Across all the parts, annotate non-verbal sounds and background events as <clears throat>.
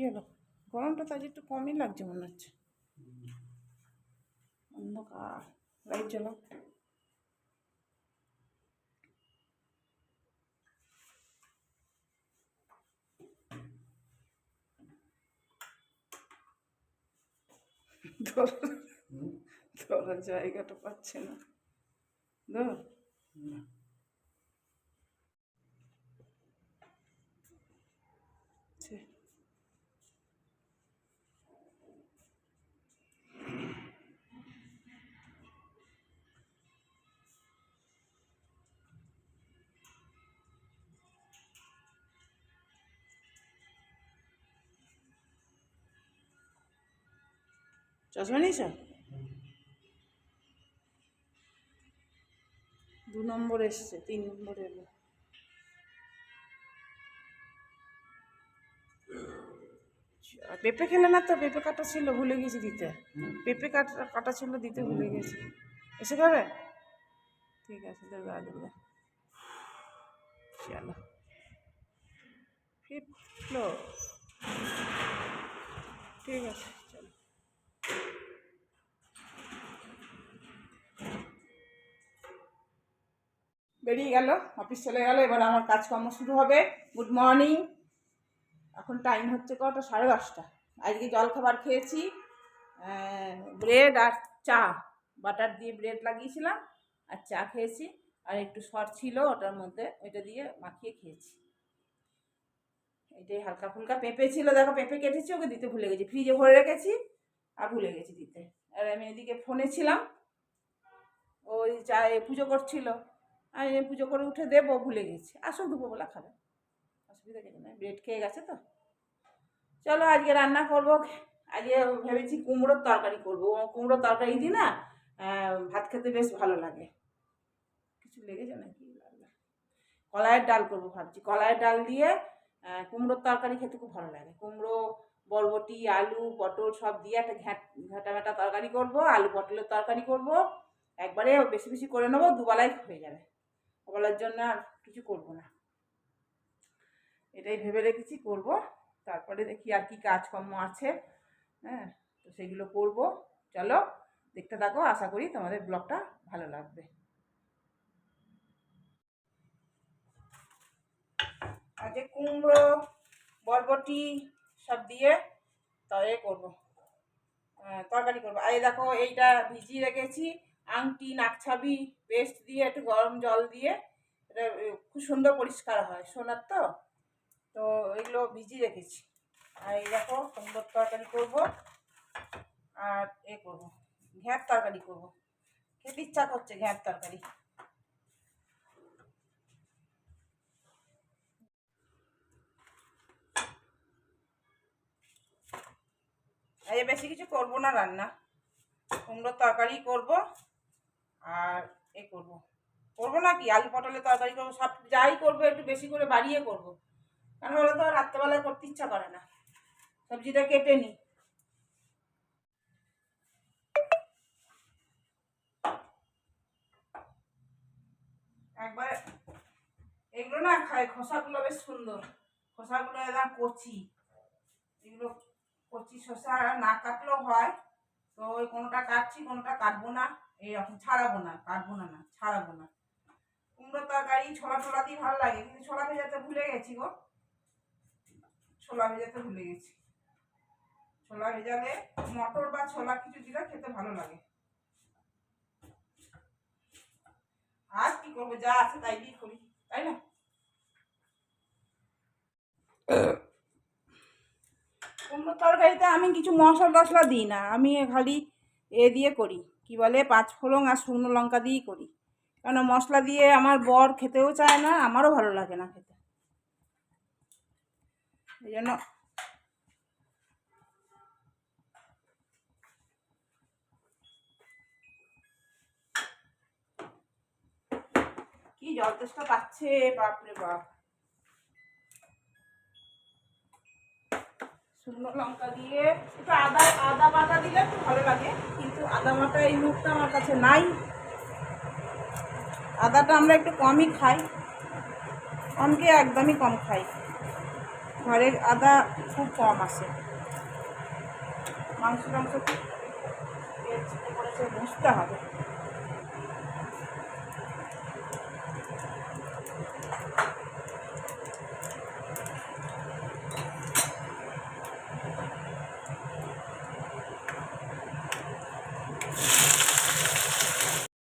কী হলো? গরমটা তো আজ একটু কমই লাগছে মনে হচ্ছে। অন্ধকার। লাইট জ্বালাও। জায়গাটা পাচ্ছে না। ধর। চশমা নিয়েছ? দু নম্বর এসছে, তিন নম্বর এলো। পেঁপে খেলে না তো? পেঁপে কাটা ছিল, ভুলে গেছি দিতে। পেঁপে কাটা কাটা ছিল, দিতে ভুলে গেছি। এসে খাবে? ঠিক আছে দেবে আ দেবে চলো। ফিফথ ফ্লোর ঠিক আছে চলো বেরিয়ে গেল অফিস চলে গেল, এবার আমার কাজকর্ম শুরু হবে। গুড মর্নিং এখন টাইম হচ্ছে কটা? সাড়ে দশটা। আজকে জলখাবার খেয়েছি ব্রেড আর চা। বাটার দিয়ে ব্রেড লাগিয়েছিলাম আর চা খেয়েছি। আর একটু সর ছিল ওটার মধ্যে, ওইটা দিয়ে মাখিয়ে খেয়েছি। এটাই হালকা ফুলকা পেঁপে ছিল। দেখো, পেঁপে কেটেছি, ওকে দিতে ভুলে গেছি। ফ্রিজে ভরে রেখেছি আর ভুলে গেছি দিতে। আর আমি এদিকে ফোনে ছিলাম। ওই চা পুজো করছিল। আমি পুজো করে উঠে দেবো, ভুলে গেছি। আসো দুপুরবেলা খাবে। অসুবিধা কিছু নেই। ব্রেড খেয়ে গেছে তো। চলো, আজকে রান্না করব। আজকে ভেবেছি কুমড়োর তরকারি করব। কুমড়োর তরকারি দিই না ভাত খেতে বেশ ভালো লাগে। কিছু লেগেছে নাকি? কলাইয়ের ডাল করব ভাবছি। কলাইয়ের ডাল দিয়ে কুমড়োর তরকারি খেতে খুব ভালো লাগে। কুমড়ো, বরবটি, আলু, পটল সব দিয়ে একটা ঘ্যাট ঘাটা তরকারি করব। আলু পটলের তরকারি করব। একবারে বেশি বেশি করে নেব দুবেলায় হয়ে যাবে। ওবেলার জন্য আর কিছু করব না। এটাই ভেবে রেখেছি করব। তারপরে দেখি আর কি কাজকর্ম আছে। হ্যাঁ তো সেগুলো করব। চলো, দেখতে থাকো। আশা করি তোমাদের ব্লগটা ভালো লাগবে। আজকে কুমড়ো, বরবটি সব দিয়ে তবে করব। তরকারি করব। আর দেখো, এইটা ভিজিয়ে রেখেছি। আংটি, নাকছাবি পেস্ট দিয়ে একটু গরম জল দিয়ে, এটা খুব সুন্দর পরিষ্কার হয় সোনার তো। তো এগুলো ভিজিয়ে রেখেছি। আর এই দেখো, সুন্দর তরকারি করব। আর এ করব, ঘ্যাট তরকারি করব। খেতে ইচ্ছা করছে ঘ্যাট তরকারি। বেশি কিছু করব না রান্না। কুমড়োর তরকারি করব। আর এ করব। করব না কি? আলু পটলের তরকারি করব, সব যাই করব, একটু বেশি করে বাড়িয়ে করব। কারণ হলে তো রাত্রেবেলায় করতে ইচ্ছা করে না। সবজিটা কেটে নিই। একবার এগুলো না খায়, খোসাগুলো বেশ সুন্দর। খোসাগুলো একদম কচি। এগুলো কচি শসা না কাটলেও হয়। তো ওই কোনোটা কাটছি, কোনোটা কাটবো না। এইরকম ছাড়াবো না, কাটবো না না, ছাড়াবো না। কুমড়ো তরকারি, ছোলা ছোলা দিয়ে ভালো লাগে, কিন্তু ছোলা ভেজাতে ভুলে গেছি গো। ছোলা ভেজাতে ভুলে গেছি। ছোলা ভেজালে মটর বা ছোলা কিছু দিলে খেতে ভালো লাগে। আর কি করব, যা আছে তাই দিয়ে করি, তাই না? কুমড়ো তরকারিতে আমি কিছু মশলা টশলা দিই না, আমি খালি এ দিয়ে করি। কি বলে, পাঁচ ফোড়ন আর শুকনো লঙ্কা দিয়েই করি। কেন, মশলা দিয়ে আমার বর খেতেও চায় না, আমারও ভালো লাগে না খেতে। এই জন্য কি জল পাচ্ছে, বাপরে বাপ। শুকনো লঙ্কা দিয়ে একটু আদা আদা বাটা দিলে একটু ভালো লাগে, কিন্তু আদা বাটা এই মুহূর্তে আমার কাছে নাই। আদাটা আমরা একটু কমই খাই, কমকে একদমই কম খাই। ঘরের আদা খুব কম আসে মাংস টাংস করেছে বুঝতে হবে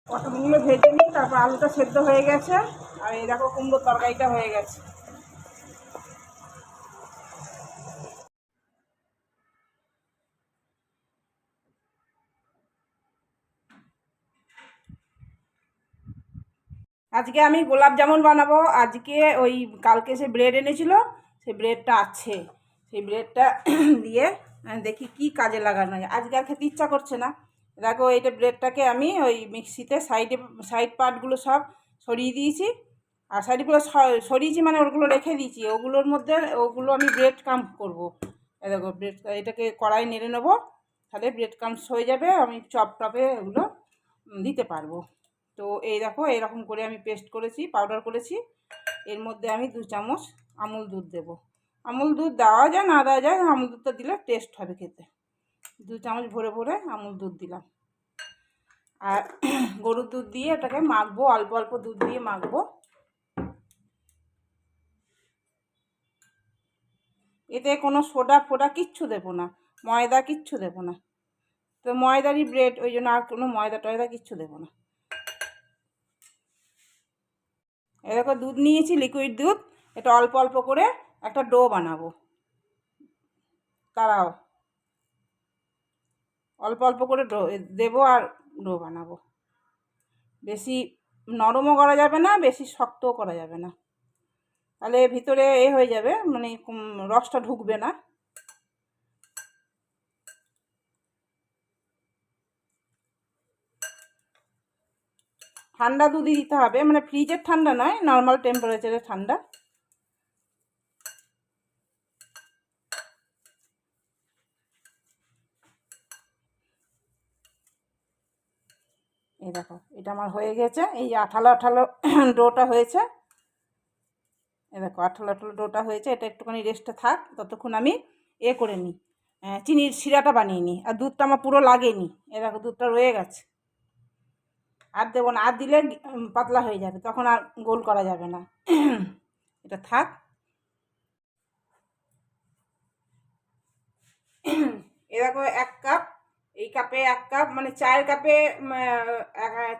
পটলগুলো ভেজে নিই তারপর আলুটা সেদ্ধ হয়ে গেছে, আর এই দেখো কুমড়োর তরকারিটা হয়ে গেছে। আজকে আমি গোলাপ জামুন বানাবো। আজকে ওই কালকে সে ব্রেড এনেছিল সেই ব্রেডটা আছে। সেই ব্রেডটা দিয়ে দেখি কি কাজে লাগানো যায়। আজকে আর খেতে ইচ্ছা করছে না। দেখো এইটা ব্রেডটাকে আমি ওই মিক্সিতে সাইডে, সাইড পার্টগুলো সব সরিয়ে দিয়েছি। আর সাইডগুলো সরিয়েছি মানে ওগুলো রেখে দিয়েছি। ওগুলোর মধ্যে ওগুলো আমি ব্রেড কাম করব। দেখো ব্রেড, এটাকে কড়াই নেড়ে নেব। তাহলে ব্রেড কামস হয়ে যাবে। আমি চপ টপে ওগুলো দিতে পারব। তো এই দেখো, এরকম করে আমি পেস্ট করেছি, পাউডার করেছি। এর মধ্যে আমি দু চামচ আমুল দুধ দেবো। আমুল দুধ দেওয়া যায়, না দেওয়া যায়, আমুল দুধটা দিলে টেস্ট হবে খেতে। দু চামচ ভরে ভরে আমুল দুধ দিলাম। আর গরুর দুধ দিয়ে এটাকে মাখবো, অল্প অল্প দুধ দিয়ে মাখবো। এতে কোনো সোডা ফোডা কিচ্ছু দেবো না, ময়দা কিচ্ছু দেবো না। তো ময়দারই ব্রেড, ওই জন্য আর কোনো ময়দা টয়দা কিচ্ছু দেবো না। এরকম দুধ নিয়েছি লিকুইড দুধ। এটা অল্প অল্প করে একটা ডো বানাবো। তারাও অল্প অল্প করে ডো দেবো আর ডো বানাবো। বেশি নরমও করা যাবে না, বেশি শক্তও করা যাবে না। তাহলে ভিতরে এ হয়ে যাবে মানে রসটা ঢুকবে না। ঠান্ডা দুধই দিতে হবে মানে ফ্রিজের ঠান্ডা নয়, নর্মাল টেম্পারেচারের ঠান্ডা। এই দেখো, এটা আমার হয়ে গেছে। এই আঠালো আঠালো ডোটা হয়েছে। এ দেখো, আঠালো আঠালো ডোটা হয়েছে। এটা একটুখানি রেস্টে থাক, ততক্ষণ আমি এ করে নিই। চিনির শিরাটা বানিয়ে নিই। আর দুধটা আমার পুরো লাগেনি। এ দেখো, দুধটা রয়ে গেছে। আর দেবো না, আর দিলে পাতলা হয়ে যাবে। তখন আর গোল করা যাবে না। এটা থাক। এ দেখো, এক কাপ এই কাপে এক কাপ মানে চায়ের কাপে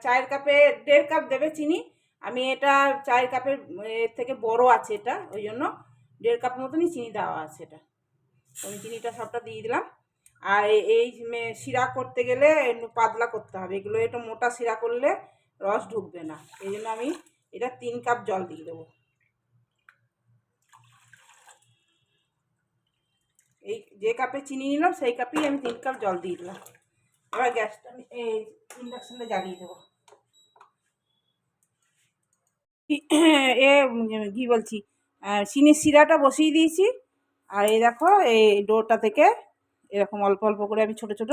চায়ের কাপে দেড় কাপ দেবে চিনি। আমি এটা চায়ের কাপের এর থেকে বড় আছে এটা, ওই জন্য দেড় কাপ মতনই চিনি দেওয়া আছে এটা। আমি চিনিটা সবটা দিয়ে দিলাম। আর এই শিরা করতে গেলে পাতলা করতে হবে। এগুলো একটু মোটা শিরা করলে রস ঢুকবে না। এই জন্য আমি এটা তিন কাপ জল দিয়ে দেবো। এই যে কাপে চিনি নিলাম, সেই কাপেই আমি তিন কাপ জল দিয়ে দিলাম। এবার গ্যাসটা আমি এই ইন্ডাকশানে জ্বালিয়ে দেবো। <clears throat> এ কি বলছি? চিনির শিরাটা বসিয়ে দিয়েছি। আর এই দেখো, এই ডোটা থেকে এরকম অল্প অল্প করে আমি ছোট ছোট,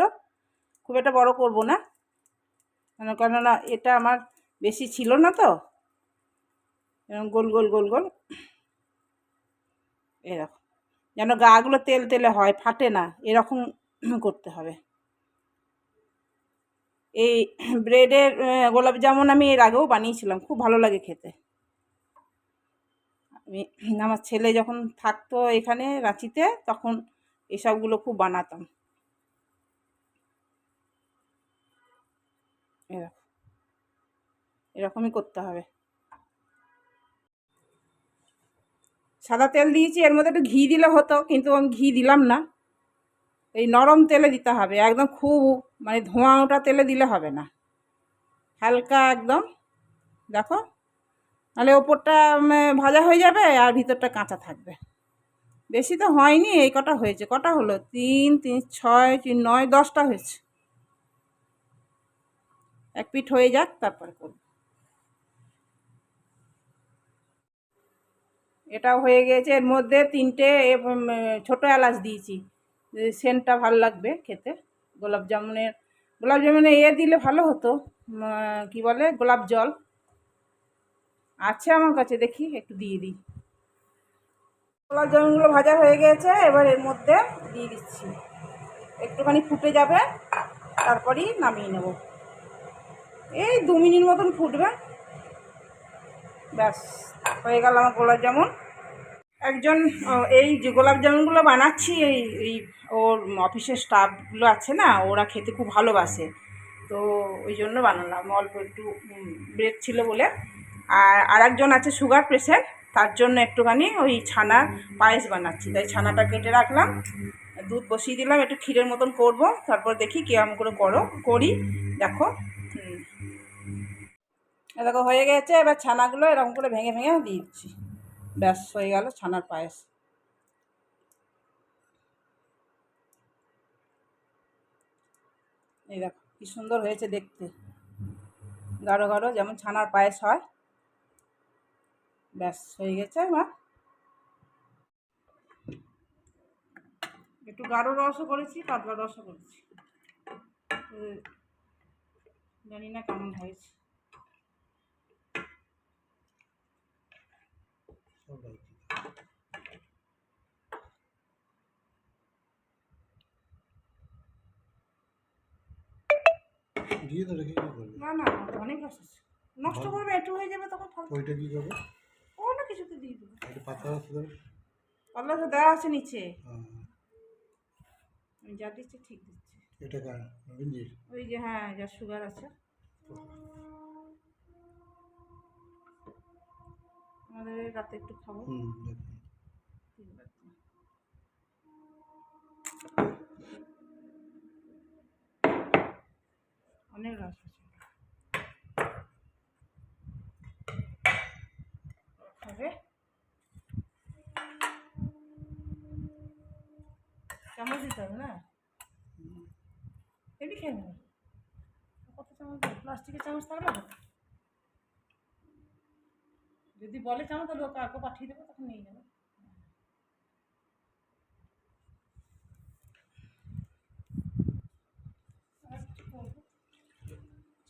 খুব একটা বড় করব না। কেন, কেননা এটা আমার বেশি ছিল না তো। গোল গোল গোল গোল। এরকম যেন গাগুলো তেল তেলে হয়, ফাটে না, এরকম করতে হবে। এই ব্রেডের গোলাপ জামুন আমি এর আগেও বানিয়েছিলাম, খুব ভালো লাগে খেতে। আমি, আমার ছেলে যখন থাকতো এখানে রাঁচিতে, তখন এসবগুলো খুব বানাতাম। এরকম। এরকমই করতে হবে। সাদা তেল দিয়েছি, এর মধ্যে একটু ঘি দিলে হতো, কিন্তু আমি ঘি দিলাম না। এই নরম তেলে দিতে হবে, একদম খুব মানে ধোঁয়া ওটা তেলে দিলে হবে না। হালকা একদম, দেখো। তাহলে ওপরটা ভাজা হয়ে যাবে আর ভিতরটা কাঁচা থাকবে। বেশি তো হয়নি, এই কটা হয়েছে। কটা হলো? তিন তিন, ছয়, তিন, নয়, দশটা হয়েছে। এক পিঠ হয়ে যাক, তারপরে করব। এটাও হয়ে গেছে। এর মধ্যে তিনটে ছোটো এলাচ দিয়েছি। সেন্টটা ভালো লাগবে খেতে। গোলাপ জামুনের, গোলাপ জামুনে এ দিলে ভালো হতো। কি বলে? গোলাপ জল। আছে আমার কাছে, দেখি একটু দিয়ে দিই। গোলাপ জামুনগুলো ভাজা হয়ে গেছে, এবার এর মধ্যে দিয়ে দিচ্ছি। একটুখানি ফুটে যাবে, তারপরেই নামিয়ে নেব। এই দু মিনিট মতন ফুটবে। ব্যাস, হয়ে গেল আমার গোলাপ জামুন। একজন এই যে গোলাপ জামুনগুলো বানাচ্ছি, এই এই ওর অফিসের স্টাফগুলো আছে না, ওরা খেতে খুব ভালোবাসে। তো ওই জন্য বানালাম, অল্প একটু ব্রেড ছিল বলে। আর আরেকজন আছে সুগার পেশেন্ট তার জন্য একটুখানি ওই ছানার পায়েস বানাচ্ছি। তাই ছানাটা কেটে রাখলাম, দুধ বসিয়ে দিলাম, একটু ক্ষীরের মতন করব, তারপর দেখি কিরম করে করো, করি, দেখো দেখো, হয়ে গেছে, এবার ছানাগুলো এরকম করে ভেঙে ভেঙে দিয়ে দিচ্ছি। ব্যাস হয়ে গেল ছানার পায়েস। এই দেখো, কি সুন্দর হয়েছে দেখতে। গাঢ় গাঢ় যেমন ছানার পায়েস হয়। ব্যাস হয়ে গেছে এবার। একটু গাঢ় রসও করেছি, পাতলা রসও করেছি। জানি না কেমন হয়েছে। দিয়ে তো রেখে কি করবে না না অনেক আছে নষ্ট করবে একটু হয়ে যাবে তখন ফালতু ওইটা কি করবে? ও না কিছুতে দিয়ে দেবো। একটা পাতা আছে ধরো। পাল্লা তো দেওয়া আছে নিচে। হ্যাঁ, আমি যা দিচ্ছি ঠিক দিচ্ছি। এটা কার? নবীনজির ওই যে হ্যাঁ যার সুগার আছে। রাতে একটু খাব। আছে অনেক রস আছে। খাবে? চামচ দিতে হবে না? এমনি খেয়ে নেবে। কত চামচ প্লাস্টিকের চামচ থাকলে হবে যদি বলে চামচ তাহলে ওকে আগে পাঠিয়ে দেবো তখন নিয়ে যাবে?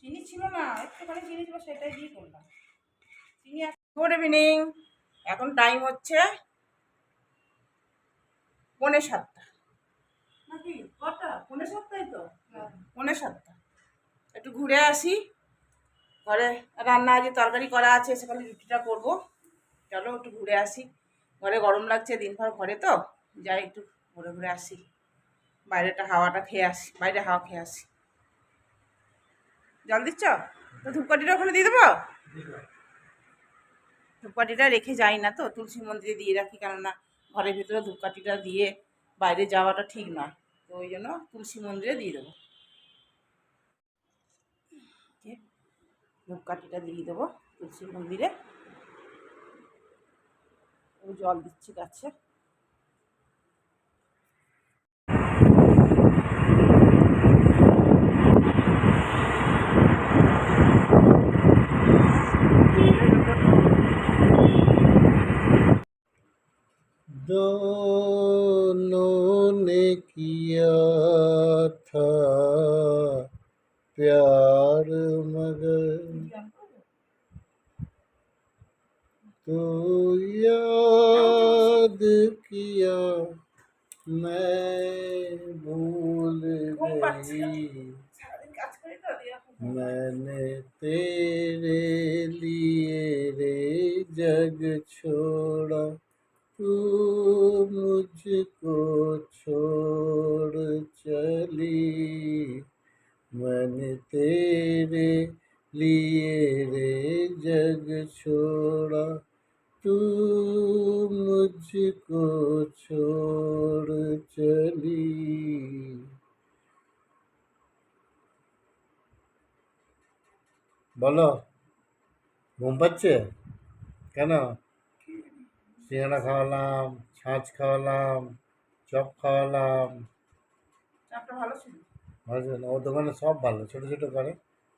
চিনি ছিল না একটুখানি চিনি ছিল সেটাই দিয়ে করলাম। চিনি গুড ইভিনিং। এখন টাইম হচ্ছে পৌনে সাতটা। নাকি? কটা? পৌনে সাতটাই তো? পৌনে সাতটা। একটু ঘুরে আসি। ঘরে রান্না আজকে তরকারি করা আছে, সেখানে রুটিটা করব। চলো একটু ঘুরে আসি। ঘরে গরম লাগছে, দিনভর ঘরে তো। যাই একটু ঘুরে ঘুরে আসি। বাইরেটা হাওয়াটা খেয়ে আসি, বাইরে হাওয়া খেয়ে আসি। জল দিচ্ছ? তো ধূপকাঠিটা ওখানে দিয়ে দেবো? ধূপকাঠিটা রেখে যাই না তো, তুলসী মন্দিরে দিয়ে রাখি, কেননা ঘরের ভিতরে ধূপকাঠিটা দিয়ে বাইরে যাওয়াটা ঠিক নয়। তো ওই জন্য তুলসী মন্দিরে দিয়ে দেবো যে ধূপকাঠিটা দিয়ে দেবো তুলসী মন্দিরে ও জল দিচ্ছি গাছে दोनों ने किया था प्यार मैंने तेरे लिए रे जग छोड़ा, तू मुझको छोड़ चली। मैंने तेरे लिए रे जग छोड़ा, तू मुझको छोड़ चली। বলো ঘুম পাচ্ছে? কেন? সিঙ্গাড়া খাওয়ালাম ছাঁচ খাওয়ালাম চপ খাওয়ালাম। ভালো ছিল? ওর দোকানে সব ভালো ছোটো ছোটো করে।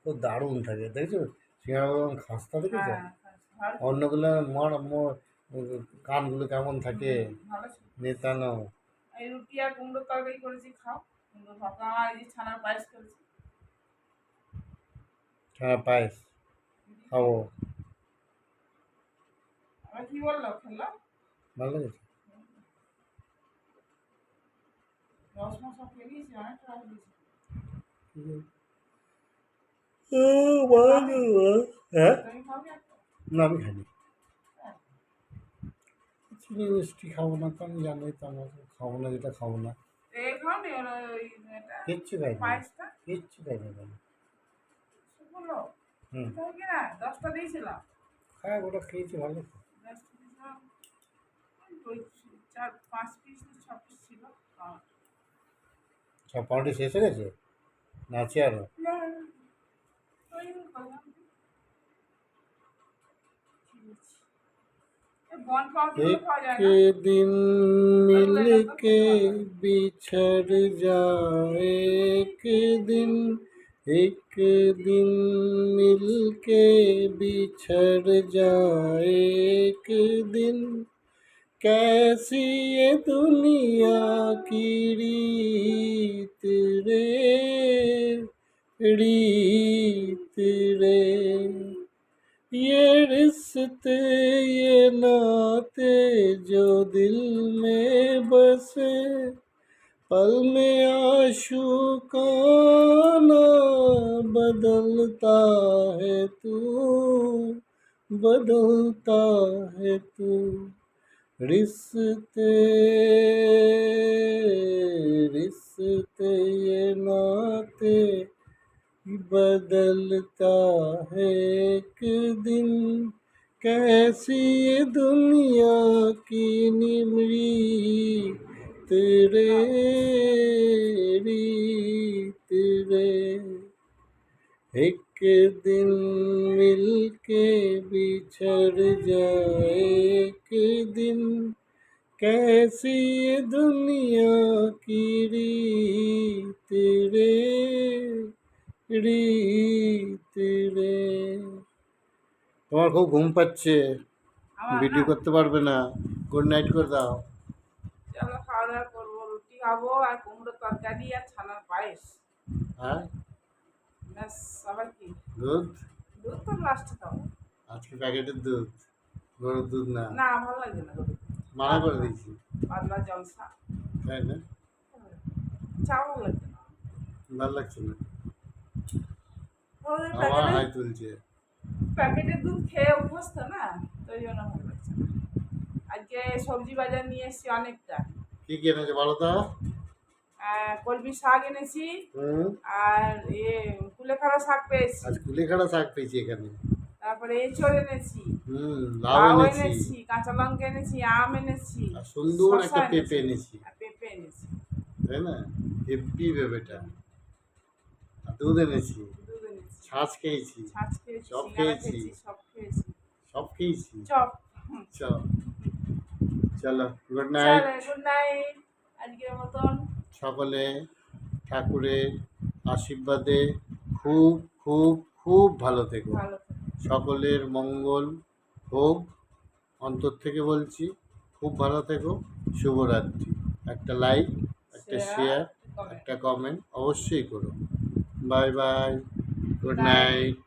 খুব দারুণ থাকে দেখছ? সিঙ্গাড়া দোকান খাস্তা দেখেছ? হ্যাঁ অন্যগুলো মর মর- কানগুলো কেমন থাকে? নেতানো। রুটি আর কুমড়োর তরকারি করেছি খাও। কুমড়ো ভাপা এই ছানার পায়েস করেছি। হ্যাঁ পায়েস খাব। ভালো লেগেছে। হ্যাঁ? না আমি খাইনি। চিনি মিষ্টি খাব না তো আমি জানি তো আমার খাব না যেটা খাব না। কিচ্ছু খাই না কিচ্ছু শুকনো হুম তাই কি না দশটা দিয়েছিলাম হ্যাঁ ওটা খেয়েছি ভালো তো দশটা দিয়েছিলাম ওই চার পাঁচ পিস না ছ পিস ছিল হ্যাঁ। সব পাউডার শেষ হয়ে গেছে না আছে আরও না, ওই করলাম। ঠিক আছে। এই বন পাউডার পাওয়া যায় না एक दिन मिल के बिछड़ जाए एक दिन एक दिन मिल के बिछड़ जाए, एक दिन। कैसी ये दुनिया की रीत रे रीत रे। ये रिश्ते, ये नाते जो दिल में बसे, पल में आशू का बदलता है तू, बदलता है तू, रिश्ते रिश्ते ये नाते बदलता है एक दिन। कैसी ये दुनिया की निमरी, तेरे रे एक दिन मिल के बिछड़ जाए एक दिन कैसी ये दुनिया की रीत रे रीत রে তোমার খুব ঘুম পাচ্ছে আমার ভিডিও না, করতে পারবে না গুড নাইট করে দাও চলো খাওয়া দাওয়া করবো রুটি খাবো আর কুমড়ো তরকারি আর ছানার পায়েস হ্যাঁ ব্যাস আবার কি? দুধ? দুধ তো লাস্টে খাব আজকে প্যাকেটের দুধ। গরুর দুধ না। না ভালো লাগে না। মানা করে দিয়েছি। পাতলা জলসা। তাই না? চা ভালো না। ভালো লাগছে না। আমার হাই তুলছে। প্যাকেটের দুধ খেয়ে অভ্যস্ত না? তো ওই জন্য ভালো লাগছে আজকে সবজি বাজার নিয়ে এসেছি অনেকটা। কি কি এনেছে বলো তো? কলমি শাক এনেছি। আর ইয়ে কুলেখাড়া শাক পেয়েছি। আজ কুলেখাড়া শাক পেয়েছি এখানে। তারপরে এঁচড় এনেছি। হুম লাউ এনেছি। কাঁচা লঙ্কা এনেছি আম এনেছি আর সুন্দর একটা পেঁপে এনেছি। আর পেঁপে এনেছি। তাই না? হেব্বি পেঁপেটা। আর দুধ এনেছি। দুধ এনেছি। ছাঁচ খেয়েছি। ছাঁচ খেয়েছি সব খেয়েছি। চপ। চলো চলো গুড নাইট গুড নাইট আজকের মতন। সকলে ঠাকুরের আশীর্বাদে খুব খুব খুব ভালো থেকো। সকলের মঙ্গল হোক। অন্তর থেকে বলছি খুব ভালো থেকো। শুভরাত্রি। একটা লাইক একটা শেয়ার একটা কমেন্ট অবশ্যই করো। Bye bye. Good night.